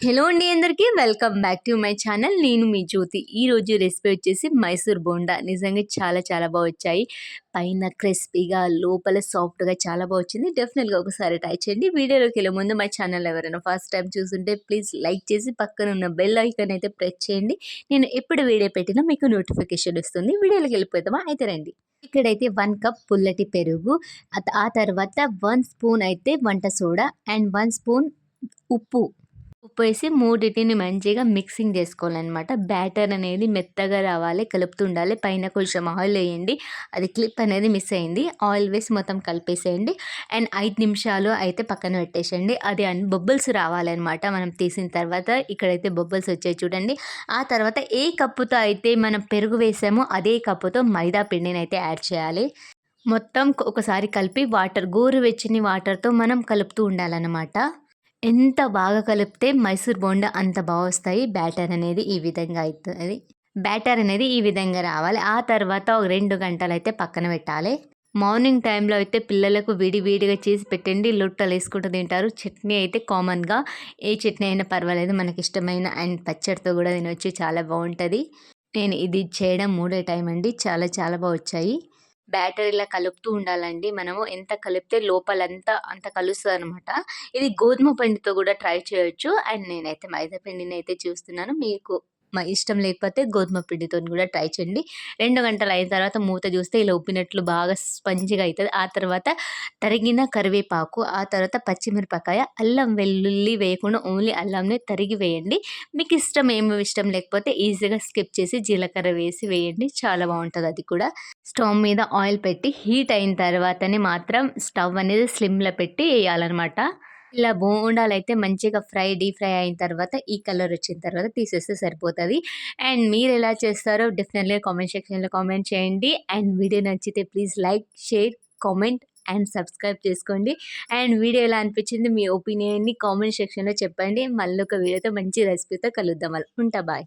Hello అండి అందరికీ. Welcome back to my channel. నేను మీ జ్యోతి. ఈరోజు రెసిపీ వచ్చేసి మైసూర్ బోండా. నిజంగా చాలా చాలా బాగా వచ్చాయి. పైన క్రిస్పీగా లోపల సాఫ్ట్గా చాలా బాగా వచ్చింది. డెఫినెట్గా ఒకసారి ట్రై చేయండి. వీడియోలోకి వెళ్ళే ముందు మై ఛానల్ ఎవరైనా ఫస్ట్ టైం చూస్తుంటే ప్లీజ్ లైక్ చేసి పక్కన ఉన్న బెల్ ఐకాన్ అయితే ప్రెస్ చేయండి. నేను ఎప్పుడు వీడియో పెట్టినా మీకు నోటిఫికేషన్ వస్తుంది. వీడియోలోకి వెళ్ళిపోతామా అయితే రండి. ఇక్కడైతే వన్ కప్ పుల్లటి పెరుగు. ఆ తర్వాత వన్ స్పూన్ అయితే వంట సోడా అండ్ వన్ స్పూన్ ఉప్పు. ఉప్పు వేసి మూడింటిని మంచిగా మిక్సింగ్ చేసుకోవాలన్నమాట. బ్యాటర్ అనేది మెత్తగా రావాలి కలుపుతూ ఉండాలి పైన కొంచెం ఆయిల్ వేయండి. అది క్లిప్ అనేది మిస్ అయింది. ఆయిల్ వేసి మొత్తం కలిపేసేయండి. అండ్ ఐదు నిమిషాలు అయితే పక్కన పెట్టేసేయండి. అది బొబ్బల్స్ బొబ్బుల్స్ రావాలన్నమాట. మనం తీసిన తర్వాత ఇక్కడైతే బొబ్బుల్స్ వచ్చాయి చూడండి. ఆ తర్వాత ఏ కప్పుతో అయితే మనం పెరుగు వేసామో అదే కప్పుతో మైదా పిండిని అయితే యాడ్ చేయాలి. మొత్తం ఒకసారి కలిపి వాటర్ గోరువెచ్చని వాటర్తో మనం కలుపుతూ ఉండాలన్నమాట. ఎంత బాగా కలిపితే మైసూర్ బోండా అంత బాగా వస్తాయి? బ్యాటర్ అనేది ఈ విధంగా అవుతుంది బ్యాటర్ అనేది ఈ విధంగా రావాలి. ఆ తర్వాత ఒక రెండు గంటలు అయితే పక్కన పెట్టాలి. మార్నింగ్ టైంలో అయితే పిల్లలకు విడివిడిగా చేసి పెట్టండి. లొట్టలు వేసుకుంటూ తింటారు. చట్నీ అయితే కామన్గా ఏ చట్నీ అయినా పర్వాలేదు. మనకి ఇష్టమైన అండ్ పచ్చడితో కూడా తినొచ్చు. చాలా బాగుంటుంది. నేను ఇది చేయడం మూడే టైం అండి. చాలా చాలా బాగా వచ్చాయి. బ్యాటర్ ఇలా కలుపుతూ ఉండాలండి. మనము ఎంత కలిపితే లోపలంతా అంత కలుస్తుంది అనమాట ఇది గోధుమ పిండితో కూడా ట్రై చేయొచ్చు. అండ్ నేనైతే మైదా పిండిని అయితే చూస్తున్నాను. మీకు మా ఇష్టం లేకపోతే గోధుమ పిండితో కూడా ట్రై చేయండి. రెండు గంటలు అయిన తర్వాత మూత చూస్తే ఇలా ఉప్పినట్లు బాగా స్పంజిగా అవుతుంది ఆ తర్వాత తరిగిన కరివేపాకు ఆ తర్వాత పచ్చిమిరపకాయ అల్లం వెల్లుల్లి వేయకుండా ఓన్లీ అల్లంని తరిగి వేయండి. మీకు ఇష్టం ఏమి ఇష్టం లేకపోతే ఈజీగా స్కిప్ చేసి జీలకర్ర వేసి వేయండి. చాలా బాగుంటుంది అది కూడా. స్టవ్ మీద ఆయిల్ పెట్టి హీట్ అయిన తర్వాతనే మాత్రం స్టవ్ అనేది స్లిమ్లో పెట్టి వేయాలన్నమాట. ఇలా బోండాలు అయితే మంచిగా ఫ్రై డీప్ ఫ్రై అయిన తర్వాత ఈ కలర్ వచ్చిన తర్వాత తీసేస్తే సరిపోతుంది. అండ్ మీరు ఎలా చేస్తారో డెఫినెట్లీ కామెంట్ సెక్షన్లో కామెంట్ చేయండి. అండ్ వీడియో నచ్చితే please like share comment and subscribe చేసుకోండి. అండ్ వీడియో ఎలా అనిపించింది మీ ఒపీనియన్ని కామెంట్ సెక్షన్లో చెప్పండి. మళ్ళీ ఒక వీడియోతో మంచి రెసిపీతో కలుద్దాం. ఉంటా బాయ్.